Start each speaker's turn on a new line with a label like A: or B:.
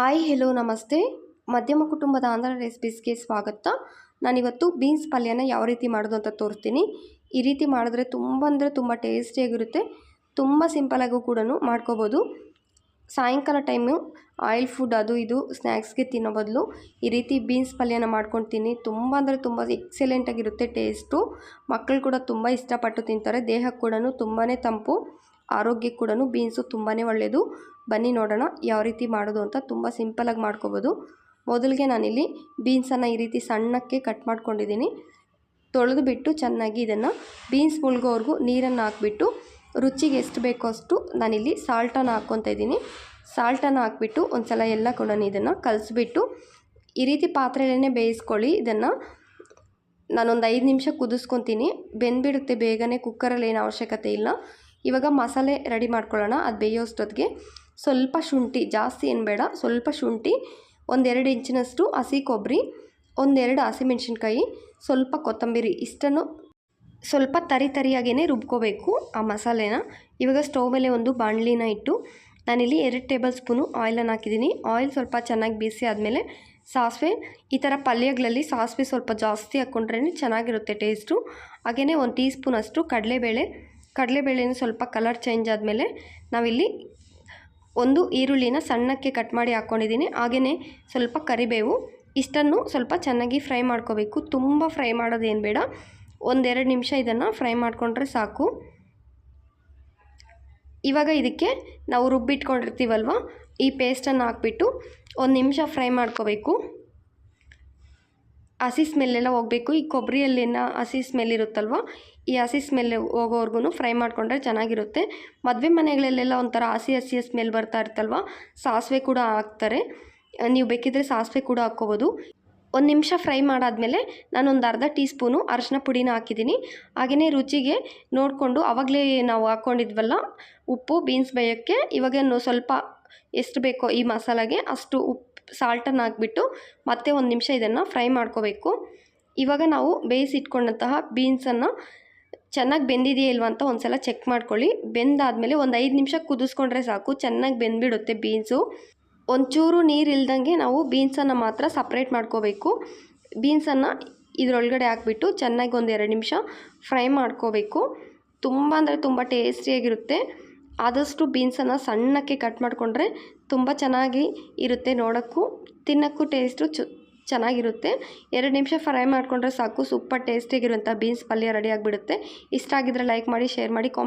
A: Hi hello ನಮಸ್ತೆ. ಮಧ್ಯಮ ಕುಟುಂಬದ ಆಂಧ್ರ ರೆಸಿಪೀಸ್ಗೆ ಸ್ವಾಗತ. ನಾನಿವತ್ತು ಬೀನ್ಸ್ ಪಲ್ಯನ ಯಾವ ರೀತಿ ಮಾಡೋದು ಅಂತ ತೋರಿಸ್ತೀನಿ. ಈ ರೀತಿ ಮಾಡಿದ್ರೆ ತುಂಬ ಅಂದರೆ ತುಂಬ ಟೇಸ್ಟಿಯಾಗಿರುತ್ತೆ ತುಂಬ ಸಿಂಪಲಾಗೂ ಕೂಡ ಮಾಡ್ಕೋಬೋದು. ಸಾಯಂಕಾಲ ಟೈಮು ಆಯಿಲ್ ಫುಡ್ ಅದು ಇದು ಸ್ನ್ಯಾಕ್ಸ್ಗೆ ತಿನ್ನೋ ಬದಲು ಈ ರೀತಿ ಬೀನ್ಸ್ ಪಲ್ಯನ ಮಾಡ್ಕೊಂಡು ತಿನ್ನಿ ತುಂಬ ಅಂದರೆ ತುಂಬ ಎಕ್ಸಲೆಂಟಾಗಿರುತ್ತೆ ಟೇಸ್ಟು. ಮಕ್ಕಳು ಕೂಡ ತುಂಬ ಇಷ್ಟಪಟ್ಟು ತಿಂತಾರೆ. ದೇಹಕ್ಕೆ ಕೂಡ ತುಂಬಾ ತಂಪು. ಆರೋಗ್ಯಕ್ಕೆ ಕೂಡ ಬೀನ್ಸು ತುಂಬಾ ಒಳ್ಳೆಯದು ಬನ್ನಿ ನೋಡೋಣ ಯಾವ ರೀತಿ ಮಾಡೋದು ಅಂತ ತುಂಬ ಸಿಂಪಲಾಗಿ ಮಾಡ್ಕೋಬೋದು. ಮೊದಲಿಗೆ ನಾನಿಲ್ಲಿ ಬೀನ್ಸನ್ನು ಈ ರೀತಿ ಸಣ್ಣಕ್ಕೆ ಕಟ್ ಮಾಡ್ಕೊಂಡಿದ್ದೀನಿ. ತೊಳೆದು ಬಿಟ್ಟು ಚೆನ್ನಾಗಿ ಇದನ್ನು ಬೀನ್ಸ್ ಮುಳುಗೋವರೆಗೂ ನೀರನ್ನು ಹಾಕ್ಬಿಟ್ಟು, ರುಚಿಗೆ ಎಷ್ಟು ಬೇಕೋ ಅಷ್ಟು ನಾನಿಲ್ಲಿ ಸಾಲ್ಟನ್ನು ಹಾಕ್ಕೊತಾ ಇದ್ದೀನಿ. ಸಾಲ್ಟನ್ನು ಹಾಕ್ಬಿಟ್ಟು ಒಂದು ಸಲ ಎಲ್ಲ ಕೂಡ ಇದನ್ನು ಕಲಿಸ್ಬಿಟ್ಟು, ಈ ರೀತಿ ಪಾತ್ರೆಯಲ್ಲೇ ಬೇಯಿಸ್ಕೊಳ್ಳಿ. ಇದನ್ನು ನಾನೊಂದು ಐದು ನಿಮಿಷ ಕುದಿಸ್ಕೊತೀನಿ. ಬೆಂದ್ಬಿಡುತ್ತೆ ಬೇಗನೆ ಕುಕ್ಕರಲ್ಲಿ ಏನು ಅವಶ್ಯಕತೆ ಇಲ್ಲ. ಇವಾಗ ಮಸಾಲೆ ರೆಡಿ ಮಾಡ್ಕೊಳ್ಳೋಣ, ಅದು ಬೇಯೋಷ್ಟೊತ್ತಿಗೆ. ಸ್ವಲ್ಪ ಶುಂಠಿ, ಜಾಸ್ತಿ ಏನು ಬೇಡ, ಸ್ವಲ್ಪ ಶುಂಠಿ, ಒಂದೆರಡು ಇಂಚಿನಷ್ಟು ಹಸಿ ಕೊಬ್ಬರಿ ಒಂದೆರಡು ಹಸಿಮೆಣ್ಸಿನ್ಕಾಯಿ ಸ್ವಲ್ಪ ಕೊತ್ತಂಬರಿ, ಇಷ್ಟನ್ನು ಸ್ವಲ್ಪ ತರಿ ತರಿಯಾಗೇ ರುಬ್ಕೋಬೇಕು ಆ ಮಸಾಲೆನ. ಇವಾಗ ಸ್ಟವ್ ಮೇಲೆ ಒಂದು ಬಾಣಲಿನ ಇಟ್ಟು ನಾನಿಲ್ಲಿ ಎರಡು ಟೇಬಲ್ ಸ್ಪೂನು ಆಯಿಲನ್ನು ಹಾಕಿದ್ದೀನಿ. ಆಯಿಲ್ ಸ್ವಲ್ಪ ಚೆನ್ನಾಗಿ ಬಿಸಿ ಆದಮೇಲೆ ಸಾಸಿವೆ, ಈ ಥರ ಪಲ್ಯಗಳಲ್ಲಿ ಸಾಸಿವೆ ಸ್ವಲ್ಪ ಜಾಸ್ತಿ ಹಾಕ್ಕೊಂಡ್ರೇ ಚೆನ್ನಾಗಿರುತ್ತೆ ಟೇಸ್ಟು. ಹಾಗೆಯೇ ಒಂದು ಟೀ ಸ್ಪೂನಷ್ಟು ಕಡಲೆಬೇಳೆ ಕಡಲೆಬೇಳೆನೂ ಸ್ವಲ್ಪ ಕಲರ್ ಚೇಂಜ್ ಆದಮೇಲೆ ನಾವಿಲ್ಲಿ ಒಂದು ಈರುಳ್ಳಿನ ಸಣ್ಣಕ್ಕೆ ಕಟ್ ಮಾಡಿ ಹಾಕ್ಕೊಂಡಿದ್ದೀನಿ ಹಾಗೆಯೇ ಸ್ವಲ್ಪ ಕರಿಬೇವು, ಇಷ್ಟನ್ನು ಸ್ವಲ್ಪ ಚೆನ್ನಾಗಿ ಫ್ರೈ ಮಾಡ್ಕೋಬೇಕು. ತುಂಬ ಫ್ರೈ ಮಾಡೋದೇನು ಬೇಡ. ಒಂದೆರಡು ನಿಮಿಷ ಇದನ್ನು ಫ್ರೈ ಮಾಡಿಕೊಂಡ್ರೆ ಸಾಕು. ಇವಾಗ ಇದಕ್ಕೆ ನಾವು ರುಬ್ಬಿಟ್ಕೊಂಡಿರ್ತೀವಲ್ವ? ಈ ಪೇಸ್ಟನ್ನು ಹಾಕ್ಬಿಟ್ಟು ಒಂದು ನಿಮಿಷ ಫ್ರೈ ಮಾಡ್ಕೋಬೇಕು. ಹಸಿ ಸ್ಮೆಲ್ಲೆಲ್ಲ ಹೋಗಬೇಕು. ಈ ಕೊಬ್ಬರಿಯಲ್ಲಿನ ಹಸಿ ಸ್ಮೆಲ್ ಇರುತ್ತಲ್ವ? ಈ ಹಸಿ ಸ್ಮೆಲ್ ಹೋಗೋವರೆಗೂ ಫ್ರೈ ಮಾಡಿಕೊಂಡ್ರೆ ಚೆನ್ನಾಗಿರುತ್ತೆ. ಮದುವೆ ಮನೆಗಳಲ್ಲೆಲ್ಲ ಒಂಥರ ಹಸಿ ಹಸಿಯ ಸ್ಮೆಲ್ ಬರ್ತಾ ಇರ್ತಲ್ವ ಸಾಸಿವೆ ಕೂಡ ಹಾಕ್ತಾರೆ. ನೀವು ಬೇಕಿದ್ದರೆ ಸಾಸಿವೆ ಕೂಡ ಹಾಕ್ಕೋಬೋದು. ಒಂದು ನಿಮಿಷ ಫ್ರೈ ಮಾಡಾದಮೇಲೆ ನಾನೊಂದು ಅರ್ಧ ಟೀ ಸ್ಪೂನು ಅರಶಿನ ಪುಡಿನ ಹಾಕಿದ್ದೀನಿ. ಹಾಗೆಯೇ ರುಚಿಗೆ ನೋಡಿಕೊಂಡು ಆವಾಗಲೇ ನಾವು ಹಾಕ್ಕೊಂಡಿದ್ವಲ್ಲ ಉಪ್ಪು, ಬೀನ್ಸ್ ಬೇಯೋಕ್ಕೆ ಇವಾಗ ಸ್ವಲ್ಪ ಎಷ್ಟು ಬೇಕೋ ಈ ಮಸಾಲಾಗೆ ಅಷ್ಟು ಉಪ್ಪು ಸಾಲ್ಟನ್ನು ಹಾಕ್ಬಿಟ್ಟು ಮತ್ತೆ ಒಂದು ನಿಮಿಷ ಇದನ್ನು ಫ್ರೈ ಮಾಡ್ಕೋಬೇಕು. ಇವಾಗ ನಾವು ಬೇಯಿಸಿಟ್ಕೊಂಡಂತಹ ಬೀನ್ಸನ್ನು ಚೆನ್ನಾಗಿ ಬೆಂದಿದೆಯಾ ಇಲ್ವ ಅಂತ ಒಂದು ಸಲ ಚೆಕ್ ಮಾಡ್ಕೊಳ್ಳಿ. ಬೆಂದಾದಮೇಲೆ ಒಂದು ಐದು ನಿಮಿಷ ಕುದಿಸ್ಕೊಂಡ್ರೆ ಸಾಕು, ಚೆನ್ನಾಗಿ ಬೆಂದ್ಬಿಡುತ್ತೆ ಬೀನ್ಸು. ಒಂಚೂರು ನೀರು ಇಲ್ದಂಗೆ ನಾವು ಬೀನ್ಸನ್ನು ಮಾತ್ರ ಸಪ್ರೇಟ್ ಮಾಡ್ಕೋಬೇಕು. ಬೀನ್ಸನ್ನು ಇದರೊಳಗಡೆ ಹಾಕ್ಬಿಟ್ಟು ಚೆನ್ನಾಗಿ ಒಂದು ಎರಡು ನಿಮಿಷ ಫ್ರೈ ಮಾಡ್ಕೋಬೇಕು. ತುಂಬ ಅಂದರೆ ತುಂಬ ಟೇಸ್ಟಿಯಾಗಿರುತ್ತೆ. ಆದಷ್ಟು ಬೀನ್ಸನ್ನು ಸಣ್ಣಕ್ಕೆ ಕಟ್ ಮಾಡಿಕೊಂಡ್ರೆ ತುಂಬ ಚೆನ್ನಾಗಿ ಇರುತ್ತೆ ನೋಡೋಕ್ಕೂ, ತಿನ್ನೋಕ್ಕೂ ಟೇಸ್ಟು ಚು, ಚೆನ್ನಾಗಿರುತ್ತೆ. ಎರಡು ನಿಮಿಷ ಫ್ರೈ ಮಾಡಿಕೊಂಡ್ರೆ ಸಾಕು, ಸೂಪರ್ ಟೇಸ್ಟಿಗಿರುವಂಥ ಬೀನ್ಸ್ ಪಲ್ಯ ರೆಡಿ ಆಗಿಬಿಡುತ್ತೆ. ಇಷ್ಟ ಆಗಿದ್ದರೆ ಲೈಕ್ ಮಾಡಿ ಶೇರ್ ಮಾಡಿ ಕಾಮ್